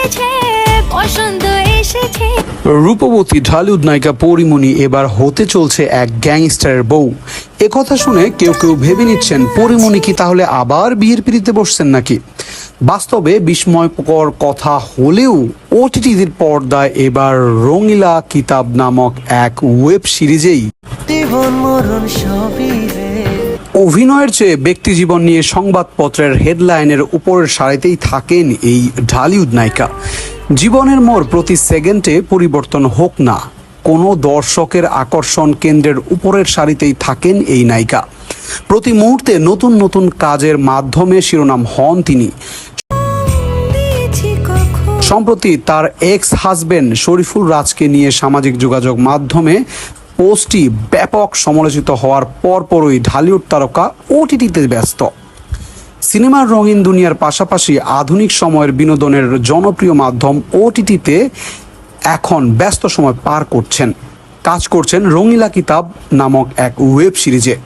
এসেছে বসন্ত এসেছে। রূপবতী ঢালিউড নায়িকা পরিমণি এবার হতে চলছে এক গ্যাংস্টারের বউ। একথা শুনে কেউ কেউ ভেবে নিচ্ছেন পরিমণি কি তাহলে আবার বিয়ের পিড়িতে বসছেন নাকি? বাস্তবে বিস্ময়কর কথা হলেও ওটিটিদের পর্দায় এবার রঙিলা কিতাব নামক এক ওয়েব সিরিজেই। জীবন মরণ সবই রে। অভিনয়ের চেয়ে ব্যক্তি জীবন নিয়ে সংবাদপত্রের হেডলাইনের উপরের সারিতেই থাকেন এই ঢালিউড নায়িকা। জীবনের মোড় প্রতি সেকেন্ডে পরিবর্তন হোক না, কোনো দর্শকের আকর্ষণ কেন্দ্রের উপরের সারিতেই থাকেন এই নায়িকা। প্রতি মুহূর্তে নতুন নতুন কাজের মাধ্যমে শিরোনাম হন তিনি। সম্প্রতি তার এক্স হাজবেন্ড শরীফুল রাজকে নিয়ে সামাজিক যোগাযোগ মাধ্যমে পোস্টটি ব্যাপক সমালোচিত হওয়ার পরপরই ঢালিউড তারকা ওটিটিতে ব্যস্ত। সিনেমার রঙিন দুনিয়ার পাশাপাশি আধুনিক সময়ের বিনোদনের জনপ্রিয় মাধ্যম ওটিটিতে এখন ব্যস্ত সময় পার করছেন। কাজ করছেন রঙিলা কিতাব নামক এক ওয়েব সিরিজে।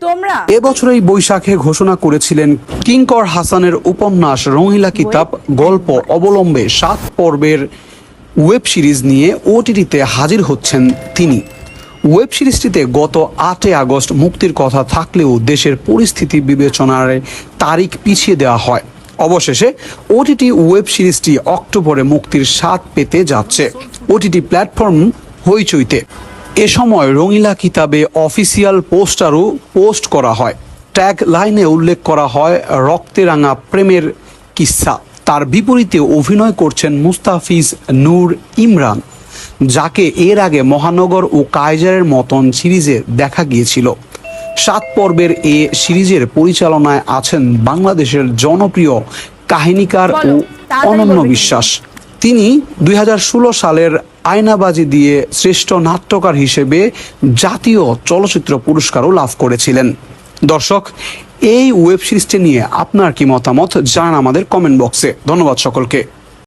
তোমরা! এবছর এই বৈশাখে ঘোষণা করেছিলেন কিঙ্কর হাসানের উপন্যাস রঙিলা কিতাব গল্প অবলম্বে সাত পর্বের ওয়েব সিরিজ নিয়ে ওটিটিতে হাজির হচ্ছেন তিনি। ওয়েব সিরিজটিতে গত আটই আগস্ট মুক্তির কথা থাকলেও দেশের পরিস্থিতি বিবেচনার তারিখ পিছিয়ে দেওয়া হয়। অবশেষে ওটিটি ওয়েব সিরিজটি অক্টোবরে মুক্তির স্বাদ পেতে যাচ্ছে। OTT platform হইচইতে। এ সময় রঙিলা কিতাবে অফিসিয়াল পোস্টারও পোস্ট করা হয়। ট্যাগ লাইনে উল্লেখ করা হয় রক্তে রাঙা প্রেমের কিস্সা তার বিপরীতে অভিনয় করছেন মুস্তাফিজ নূর ইমরান যাকে এর আগে মহানগর ও কায়জারের মতন সিরিজে দেখা গিয়েছিল। সাত পর্বের এ সিরিজের পরিচালনায় আছেন বাংলাদেশের জনপ্রিয় কাহিনীকার ও অনন্য বিশ্বাস। তিনি দুই হাজার ষোলো সালের আয়নাবাজি দিয়ে শ্রেষ্ঠ নাট্যকার হিসেবে জাতীয় চলচ্চিত্র পুরস্কারও লাভ করেছিলেন। দর্শক এই ওয়েব সিরিজটি নিয়ে আপনার কি মতামত জানান আমাদের কমেন্ট বক্সে ধন্যবাদ সকলকে।